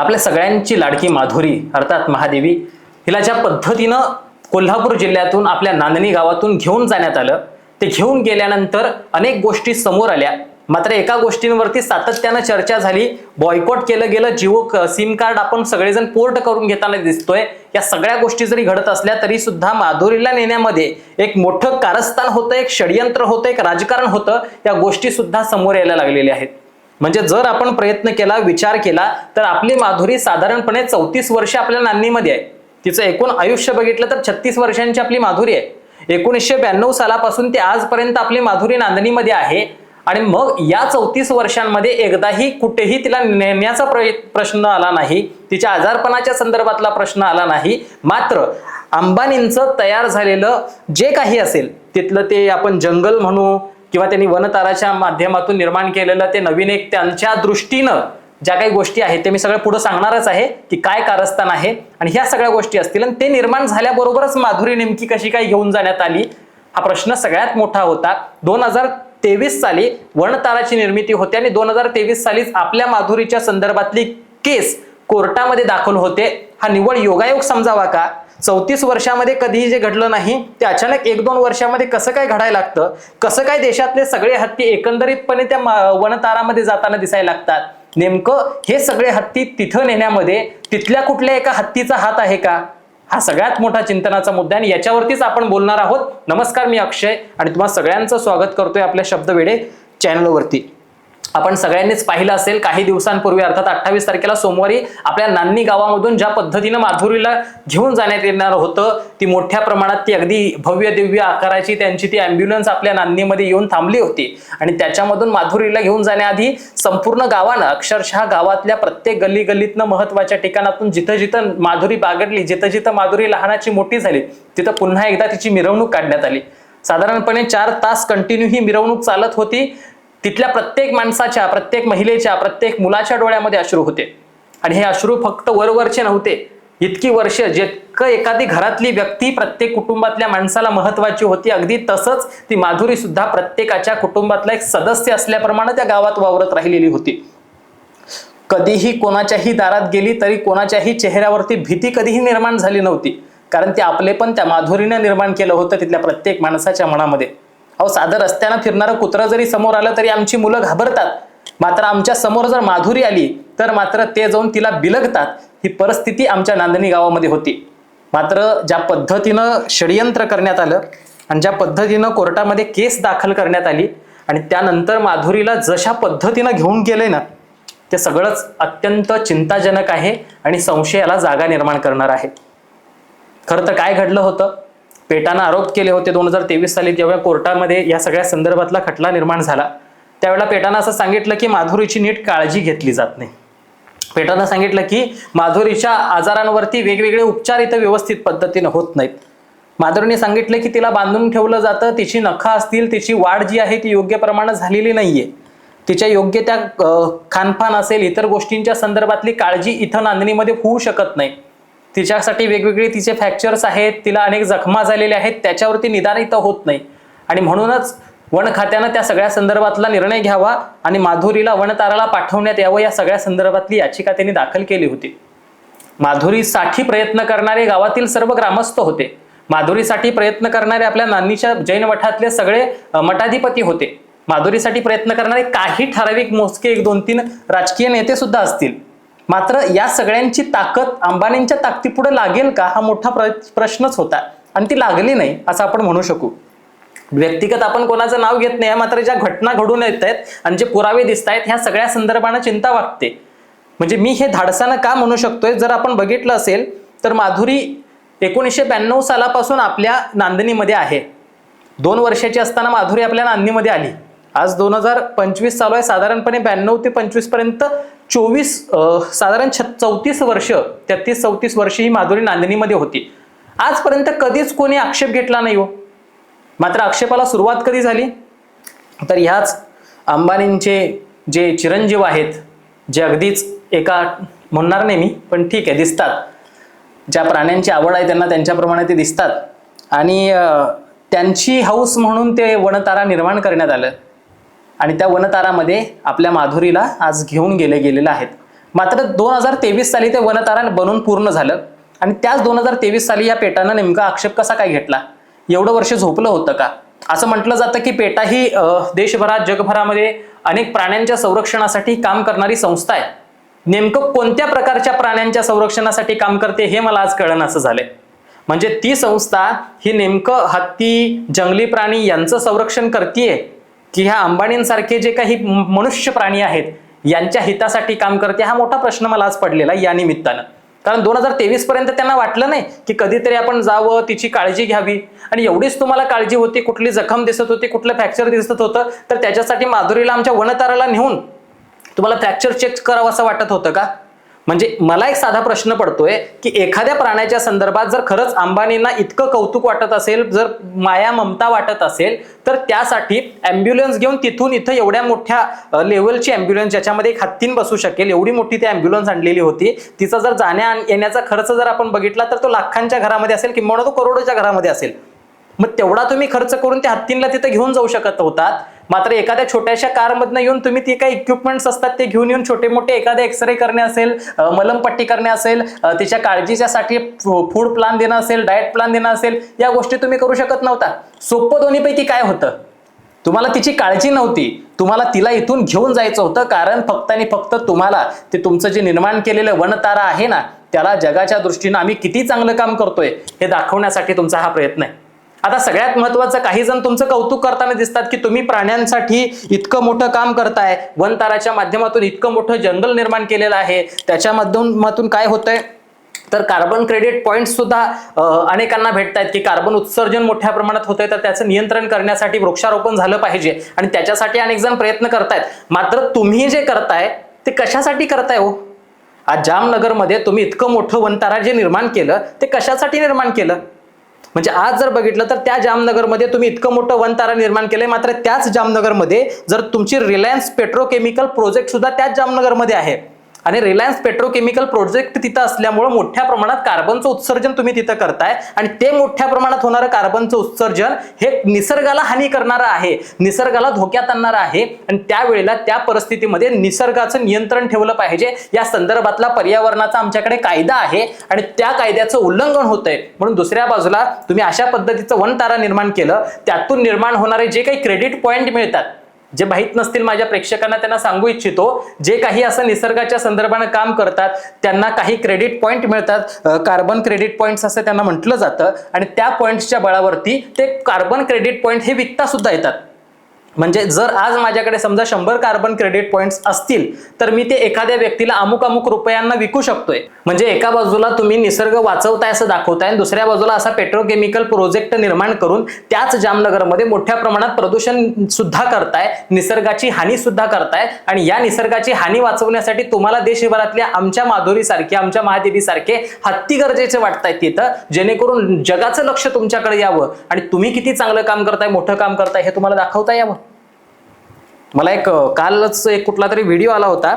आपल्या सगळ्यांची लाडकी माधुरी अर्थात महादेवी हिला ज्या पद्धतीनं कोल्हापूर जिल्ह्यातून आपल्या नांदणी गावातून घेऊन जाण्यात आलं. ते घेऊन गेल्यानंतर अनेक गोष्टी समोर आल्या. मात्र एका गोष्टींवरती सातत्यानं चर्चा झाली. बॉयकॉट केलं गेलं जिओ सिम कार्ड आपण सगळेजण पोर्ट करून घेताना दिसतोय. या सगळ्या गोष्टी जरी घडत असल्या तरी सुद्धा माधुरीला नेण्यामध्ये एक मोठं कारस्थान होतं एक षडयंत्र होतं एक राजकारण होतं. या गोष्टी सुद्धा समोर यायला लागलेल्या आहेत. म्हणजे जर आपण प्रयत्न केला विचार केला तर आपली माधुरी साधारणपणे चौतीस वर्ष आपल्या नांदणीमध्ये आहे. तिचं एकूण आयुष्य बघितलं तर छत्तीस वर्षांची आपली माधुरी आहे. एकोणीसशे ब्याण्णव सालापासून ते आजपर्यंत आपली माधुरी नांदणीमध्ये आहे. आणि मग या चौतीस वर्षांमध्ये एकदाही कुठेही तिला नेण्याचा प्रश्न आला नाही तिच्या आजारपणाच्या संदर्भातला प्रश्न आला नाही मात्र अंबानींचं तयार झालेलं जे काही असेल तिथलं ते आपण जंगल म्हणू किंवा त्यांनी वनताराच्या माध्यमातून निर्माण केलेलं ते नवीन एक त्यांच्या दृष्टीनं ज्या काही गोष्टी आहेत ते मी सगळं पुढे सांगणारच आहे की काय कारस्थान आहे आणि ह्या सगळ्या गोष्टी असतील आणि ते निर्माण झाल्याबरोबरच माधुरी नेमकी कशी काय घेऊन जाण्यात आली हा प्रश्न सगळ्यात मोठा होता. दोन हजार तेवीस साली वनताराची निर्मिती होते आणि दोन हजार तेवीस सालीच आपल्या माधुरीच्या संदर्भातली केस कोर्टामध्ये दाखल होते. हा निव्वळ योगायोग समजावा का? चौतीस वर्षामध्ये कधीही जे घडलं नाही ते अचानक एक दोन वर्षामध्ये कसं काय घडायला लागतं? कसं काय देशातले सगळे हत्ती एकंदरीतपणे त्या वनतारामध्ये जाताना दिसायला लागतात? नेमकं हे सगळे हत्ती तिथं नेण्यामध्ये तिथल्या कुठल्या एका हत्तीचा हात आहे का? हा सगळ्यात मोठा चिंतनाचा मुद्दा आणि याच्यावरतीच आपण बोलणार आहोत. नमस्कार मी अक्षय आणि तुम्हाला सगळ्यांचं स्वागत करतोय आपल्या शब्दवेडे चॅनलवरती आपण सगळ्यांनीच पाहिलं असेल काही दिवसांपूर्वी अर्थात अठ्ठावीस तारखेला सोमवारी आपल्या नान्नी गावामधून ज्या पद्धतीनं माधुरीला घेऊन जाण्यात येणार होतं ती मोठ्या प्रमाणात ती अगदी भव्य दिव्य आकाराची त्यांची ती अँब्युलन्स आपल्या नान्नीमध्ये येऊन थांबली होती. आणि त्याच्यामधून माधुरीला घेऊन जाण्याआधी संपूर्ण गावानं अक्षरशः गावातल्या प्रत्येक गल्ली गल्लीतनं महत्त्वाच्या ठिकाणातून जिथं जिथं माधुरी बागडली जिथं जिथं माधुरी लहानाची मोठी झाली तिथं पुन्हा एकदा तिची मिरवणूक काढण्यात आली. साधारणपणे चार तास कंटिन्यू ही मिरवणूक चालत होती. तिथल्या प्रत्येक माणसाच्या प्रत्येक महिलेच्या प्रत्येक मुलाच्या डोळ्यामध्ये अश्रू होते. आणि हे अश्रू फक्त वरवरचे नव्हते. इतकी वर्ष जितकं एखादी घरातली व्यक्ती प्रत्येक कुटुंबातल्या माणसाला महत्वाची होती अगदी तसंच ती माधुरी सुद्धा प्रत्येकाच्या कुटुंबातला एक सदस्य असल्याप्रमाणे त्या गावात वावरत राहिलेली होती. कधीही कोणाच्याही दारात गेली तरी कोणाच्याही चेहऱ्यावरती भीती कधीही निर्माण झाली नव्हती. कारण ते आपले पण त्या माधुरीनं निर्माण केलं होतं तिथल्या प्रत्येक माणसाच्या मनामध्ये. अहो साधं रस्त्यानं फिरणारं कुत्रं जरी समोर आलं तरी आमची मुलं घाबरतात. मात्र आमच्यासमोर जर माधुरी आली तर मात्र ते जाऊन तिला बिलगतात. ही परिस्थिती आमच्या नांदणी गावामध्ये होती. मात्र ज्या पद्धतीनं षडयंत्र करण्यात आलं आणि ज्या पद्धतीनं कोर्टामध्ये केस दाखल करण्यात आली आणि त्यानंतर माधुरीला जशा पद्धतीनं घेऊन गेले ना ते सगळंच अत्यंत चिंताजनक आहे आणि संशयाला जागा निर्माण करणार आहे. खरं तर काय घडलं होतं? पेटानं आरोप केले होते दोन हजार तेवीस साली जेव्हा कोर्टामध्ये या सगळ्या संदर्भातला खटला निर्माण झाला त्यावेळेला पेटानं असं सांगितलं की माधुरीची नीट काळजी घेतली जात नाही. पेटानं सांगितलं की माधुरीच्या आजारांवरती वेगवेगळे उपचार इथं व्यवस्थित पद्धतीनं होत नाहीत. माधुरीने सांगितलं की तिला बांधून ठेवलं जातं तिची नखा असतील तिची वाढ जी आहे ती योग्य प्रमाणात झालेली नाहीये. तिच्या योग्य त्या खानपान असेल इतर गोष्टींच्या संदर्भातली काळजी इथं नांदणीमध्ये होऊ शकत नाही. तिच्यासाठी वेगवेगळे तिचे फ्रॅक्चर्स आहेत तिला अनेक जखमा झालेल्या आहेत त्याच्यावरती निदान इथं होत नाही. आणि म्हणूनच वन खात्यानं त्या सगळ्या संदर्भातला निर्णय घ्यावा आणि माधुरीला वनताराला पाठवण्यात यावं या सगळ्या संदर्भातली याचिका त्यांनी दाखल केली होती. माधुरीसाठी प्रयत्न करणारे गावातील सर्व ग्रामस्थ होते. माधुरीसाठी प्रयत्न करणारे आपल्या नान्नीच्या जैन मठातले सगळे मठाधिपती होते. माधुरीसाठी प्रयत्न करणारे काही ठराविक मोजके एक दोन तीन राजकीय नेते सुद्धा असतील. मात्र या सगळ्यांची ताकद अंबानींच्या ताकदीपुढे लागेल का हा मोठा प्र- प्रश्नच होता. आणि ती लागली नाही असं आपण म्हणू शकू. व्यक्तिगत आपण कोणाचं नाव घेत नाही मात्र ज्या घटना घडून येत आहेत आणि जे पुरावे दिसत आहेत ह्या सगळ्या संदर्भानं चिंता वाटते. म्हणजे मी हे धाडसानं का म्हणू शकतोय? जर आपण बघितलं असेल तर माधुरी एकोणीसशे ब्याण्णव सालापासून आपल्या नांदणीमध्ये आहे. दोन वर्षाची असताना माधुरी आपल्या नांदणीमध्ये आली. आज दोन हजार पंचवीस चालू आहे. साधारणपणे ब्याण्णव ते पंचवीसपर्यंत चोवीस साधारण छ- चौतीस वर्ष तेहतीस चौतीस वर्ष ही माधुरी नांदणीमध्ये होती. आजपर्यंत कधीच कोणी आक्षेप घेतला नाही हो. मात्र आक्षेपाला सुरुवात कधी झाली? तर ह्याच अंबानींचे जे चिरंजीव आहेत जे अगदीच एका म्हणणार नाही मी पण ठीक आहे दिसतात. ज्या प्राण्यांची आवड आहे त्यांना त्यांच्याप्रमाणे ते दिसतात. आणि त्यांची हौस म्हणून ते वनतारा निर्माण करण्यात आलं. आणि त्या वनतारामध्ये आपल्या माधुरीला आज घेऊन गेले गेलेलं आहेत. मात्र दोन हजार तेवीस साली ते वनतारा बनून पूर्ण झालं आणि त्याच दोन हजार तेवीस साली या पेटानं नेमका आक्षेप कसा काय घेतला? एवढं वर्ष झोपलं होतं का? असं म्हटलं जातं की पेटा ही देशभरात जगभरामध्ये अनेक प्राण्यांच्या संरक्षणासाठी काम करणारी संस्था आहे. नेमकं कोणत्या प्रकारच्या प्राण्यांच्या संरक्षणासाठी काम करते हे मला आज कळण असं झालंय. म्हणजे ती संस्था ही नेमकं हत्ती जंगली प्राणी यांचं संरक्षण करतीये की ह्या अंबानींसारखे जे काही मनुष्य प्राणी आहेत यांच्या हितासाठी काम करते हा मोठा प्रश्न मला आज पडलेला आहे या निमित्तानं. कारण दोन हजार तेवीस पर्यंत त्यांना वाटलं नाही की कधीतरी आपण जावं तिची काळजी घ्यावी. आणि एवढीच तुम्हाला काळजी होती कुठली जखम दिसत होती कुठलं फ्रॅक्चर दिसत होतं तर त्याच्यासाठी माधुरीला आमच्या वनताराला नेऊन तुम्हाला फ्रॅक्चर चेक करावं असं वाटत होतं का? म्हणजे मला एक साधा प्रश्न पडतोय की एखाद्या प्राण्याच्या संदर्भात जर खरंच अंबानींना इतकं कौतुक वाटत असेल जर माया ममता वाटत असेल तर त्यासाठी ॲम्ब्युलन्स घेऊन तिथून इथं एवढ्या मोठ्या लेवलची ॲम्ब्युलन्स ज्याच्यामध्ये एक हत्तीन बसू शकेल एवढी मोठी ती ॲम्ब्युलन्स आणलेली होती. तिचा जर जाण्या येण्याचा खर्च जर आपण बघितला तर तो लाखांच्या घरामध्ये असेल किंवा तो करोडोच्या घरामध्ये असेल. मग तेवढा तुम्ही खर्च करून त्या हत्तींना तिथं घेऊन जाऊ शकत होतात. मात्र एखाद्या छोट्याशा कारमधनं येऊन तुम्ही ते काही इक्विपमेंट्स असतात ते घेऊन येऊन छोटे मोठे एखादे एक्सरे करणे असेल मलमपट्टी करणे असेल तिच्या काळजीच्यासाठी फूड प्लान देणं असेल डाएट प्लान देणं असेल या गोष्टी तुम्ही करू शकत नव्हता. सोपं दोन्हीपैकी काय होतं? तुम्हाला तिची काळजी नव्हती. तुम्हाला तिला इथून घेऊन जायचं होतं कारण फक्त आणि फक्त तुम्हाला ते तुमचं जे निर्माण केलेलं वनतारा आहे ना त्याला जगाच्या दृष्टीनं आम्ही किती चांगलं काम करतोय हे दाखवण्यासाठी तुमचा हा प्रयत्न आहे. आता सगळ्यात महत्वाचं काही जण तुमचं कौतुक करताना दिसतात की तुम्ही प्राण्यांसाठी इतकं मोठं काम करताय. वनताराच्या माध्यमातून इतकं मोठं जंगल निर्माण केलेलं आहे. त्याच्या माध्यमातून काय होतंय? तर कार्बन क्रेडिट पॉईंट सुद्धा अनेकांना भेटत आहेत की कार्बन उत्सर्जन मोठ्या प्रमाणात होतंय. तर त्याचं नियंत्रण करण्यासाठी वृक्षारोपण झालं पाहिजे. आणि त्याच्यासाठी अनेक जण प्रयत्न करतायत. मात्र तुम्ही जे करताय ते कशासाठी करताय हो? आज जामनगरमध्ये तुम्ही इतकं मोठं वनतारा जे निर्माण केलं ते कशासाठी निर्माण केलं? म्हणजे आज जर बघितलं तर त्या जामनगरमध्ये तुम्ही इतकं मोठं वनतारा निर्माण केलंय मात्र त्याच जामनगरमध्ये जर तुमची रिलायन्स पेट्रोकेमिकल प्रोजेक्ट सुद्धा त्याच जामनगरमध्ये आहे. आणि रिलायन्स पेट्रोकेमिकल प्रोजेक्ट तिथं असल्यामुळं मोठ्या प्रमाणात कार्बनचं उत्सर्जन तुम्ही तिथं करताय. आणि ते मोठ्या प्रमाणात होणारं कार्बनचं उत्सर्जन हे निसर्गाला हानी करणारं आहे. निसर्गाला धोक्यात आणणारं आहे. आणि त्यावेळेला त्या परिस्थितीमध्ये निसर्गाचं नियंत्रण ठेवलं पाहिजे. या संदर्भातला पर्यावरणाचा आमच्याकडे कायदा आहे. आणि त्या कायद्याचं उल्लंघन होतंय. म्हणून दुसऱ्या बाजूला तुम्ही अशा पद्धतीचं वन तारा निर्माण केलं. त्यातून निर्माण होणारे जे काही क्रेडिट पॉईंट मिळतात जे माहीत नसतील माझ्या प्रेक्षकांना त्यांना सांगू इच्छितो जे काही असं निसर्गाच्या संदर्भानं काम करतात त्यांना काही क्रेडिट पॉईंट मिळतात. कार्बन क्रेडिट पॉईंट्स असं त्यांना म्हटलं जातं. आणि त्या पॉईंट्सच्या बळावरती ते कार्बन क्रेडिट पॉईंट हे विकता सुद्धा येतात. म्हणजे जर आज माझ्याकडे समजा शंभर कार्बन क्रेडिट पॉईंट्स असतील तर मी ते एखाद्या व्यक्तीला अमुक अमुक रुपयांना विकू शकतोय. म्हणजे एका बाजूला तुम्ही निसर्ग वाचवताय असं दाखवताय दुसऱ्या बाजूला असा पेट्रोकेमिकल प्रोजेक्ट निर्माण करून त्याच जामनगरमध्ये मोठ्या प्रमाणात प्रदूषण सुद्धा करताय निसर्गाची हानी सुद्धा करताय आणि या निसर्गाची हानी वाचवण्यासाठी तुम्हाला देशभरातल्या आमच्या माधुरीसारखे आमच्या महादेवीसारखे हत्ती गरजेचे वाटतायत तिथं जेणेकरून जगाचं लक्ष तुमच्याकडे यावं आणि तुम्ही किती चांगलं काम करताय मोठं काम करताय हे तुम्हाला दाखवता यावं. मला एक कालच एक कुठला तरी व्हिडिओ आला होता.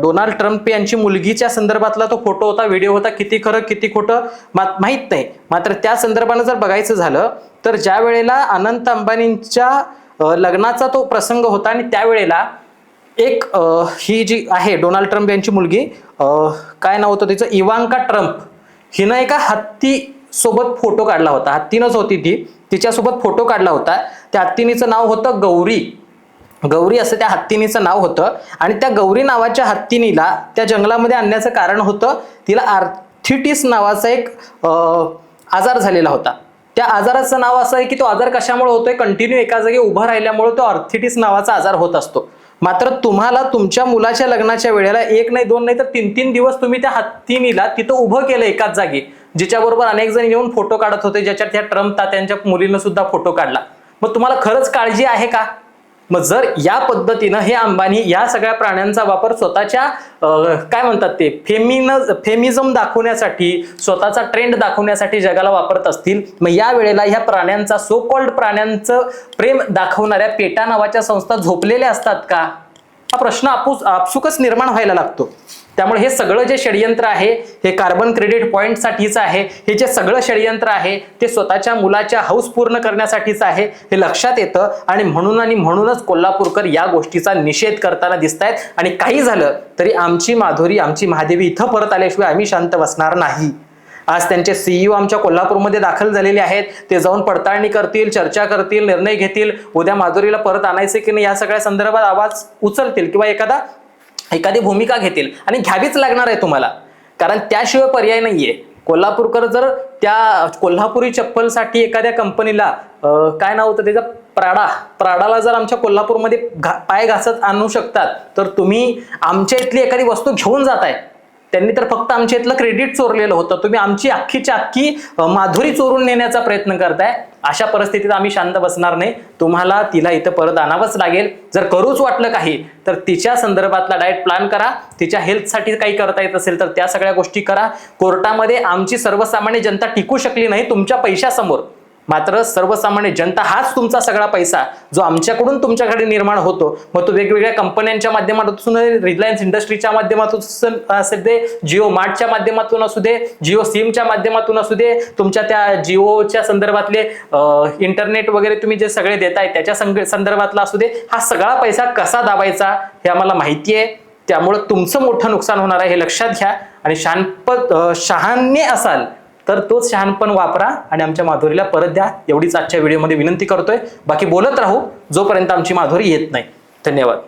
डोनाल्ड ट्रम्प यांची मुलगीच्या संदर्भातला तो फोटो होता व्हिडिओ होता किती खरं किती खोटं मात माहीत नाही. मात्र त्या संदर्भानं जर बघायचं झालं तर ज्या वेळेला अनंत अंबानींच्या लग्नाचा तो प्रसंग होता आणि त्यावेळेला एक ही जी आहे डोनाल्ड ट्रम्प यांची मुलगी काय नाव होतं तिचं? Ivanka Trump. हिनं एका हत्ती सोबत फोटो काढला होता. हत्तीनच होती ती. तिच्यासोबत फोटो काढला होता. त्या हत्तीनीचं नाव होतं गौरी. गौरी असं त्या हत्तीनीचं नाव होतं. आणि त्या गौरी नावाच्या हत्तीनीला त्या जंगलामध्ये आणण्याचं कारण होतं. तिला आर्थिटिस नावाचा एक आजार झालेला होता. त्या आजाराचं नाव असं आहे की तो आजार कशामुळे होतोय? कंटिन्यू एका जागी उभा राहिल्यामुळे तो ऑर्थिटिस नावाचा आजार होत असतो. मात्र तुम्हाला तुमच्या मुलाच्या लग्नाच्या वेळेला एक नाही दोन नाही तर तीन तीन दिवस तुम्ही त्या हत्तीनीला तिथं उभं केलं एकाच जागी. जिच्याबरोबर अनेक जण येऊन फोटो काढत होते ज्याच्यात त्या ट्रम्प तात्यांच्या मुलीनं सुद्धा फोटो काढला. मग तुम्हाला खरंच काळजी आहे का? मग जर या पद्धतीनं हे अंबानी या सगळ्या प्राण्यांचा वापर स्वतःच्या काय म्हणतात ते फेमिन फेमिझम दाखवण्यासाठी स्वतःचा ट्रेंड दाखवण्यासाठी जगाला वापरत असतील मग या वेळेला ह्या प्राण्यांचा सो कॉल्ड प्राण्यांचं प्रेम दाखवणाऱ्या पेटा नावाच्या संस्था झोपलेल्या असतात का? हा प्रश्न आपूस आपसुकच निर्माण व्हायला लागतो. त्यामुळे हे सगळं जे षडयंत्र आहे हे कार्बन क्रेडिट पॉईंटसाठीच आहे हे जे सगळं षडयंत्र आहे ते स्वतःच्या मुलाच्या हौस पूर्ण करण्यासाठीच आहे हे लक्षात येतं. आणि म्हणून आणि म्हणूनच कोल्हापूरकर या गोष्टीचा निषेध करताना दिसत आहेत आणि काही झालं तरी आमची माधुरी आमची महादेवी इथं परत आल्याशिवाय आम्ही शांत बसणार नाही. आज त्यांचे सीईओ आमच्या कोल्हापूरमध्ये दाखल झालेले आहेत. ते जाऊन पडताळणी करतील चर्चा करतील निर्णय घेतील. उद्या माधुरीला परत आणायचे की नाही या सगळ्या संदर्भात आवाज उचलतील किंवा एखादा एखादी भूमिका घेतील आणि घ्यावीच लागणार आहे तुम्हाला. कारण त्याशिवाय पर्याय नाहीये. कोल्हापूरकर जर त्या कोल्हापुरी चप्पलसाठी एखाद्या कंपनीला काय नाव होतं त्याचं? प्राडा. प्राडाला जर आमच्या कोल्हापूरमध्ये घा पाय घासत आणू शकतात तर तुम्ही आमच्या इथली एखादी वस्तू घेऊन जाताय. त्यांनी तर फक्त आमच्या इथलं क्रेडिट चोरलेलं होतं. तुम्ही आमची अख्खीच्या अख्खी माधुरी चोरून नेण्याचा प्रयत्न करताय. अशा परिस्थितीत आम्ही शांत बसणार नाही. तुम्हाला तिला इथं परत आणावंच लागेल. जर करूच वाटलं काही तर तिच्या संदर्भातला डाएट प्लॅन करा. तिच्या हेल्थसाठी काही करता येत असेल तर त्या सगळ्या गोष्टी करा. कोर्टामध्ये आमची सर्वसामान्य जनता टिकू शकली नाही तुमच्या पैशासमोर. मात्र सर्वसामान्य जनता हाच तुमचा सगळा पैसा जो आमच्याकडून तुमच्याकडे निर्माण होतो. मग तो वेगवेगळ्या कंपन्यांच्या माध्यमातून रिलायन्स इंडस्ट्रीच्या माध्यमातून असू दे जिओ मार्टच्या माध्यमातून असू दे जिओ सिमच्या माध्यमातून असू दे तुमच्या त्या जिओच्या संदर्भातले इंटरनेट वगैरे तुम्ही जे सगळे देताय त्याच्या संग- संदर्भातला असू दे हा सगळा पैसा कसा दाबायचा हे आम्हाला माहिती आहे. त्यामुळं तुमचं मोठं नुकसान होणार आहे हे लक्षात घ्या. आणि शानप अं, असाल तर तोच शहाणपण वापरा आणि आमच्या माधुरीला परत द्या. एवढीच आजच्या व्हिडिओमध्ये विनंती करतोय. बाकी बोलत राहू. जोपर्यंत आमची माधुरी येत नाही. धन्यवाद.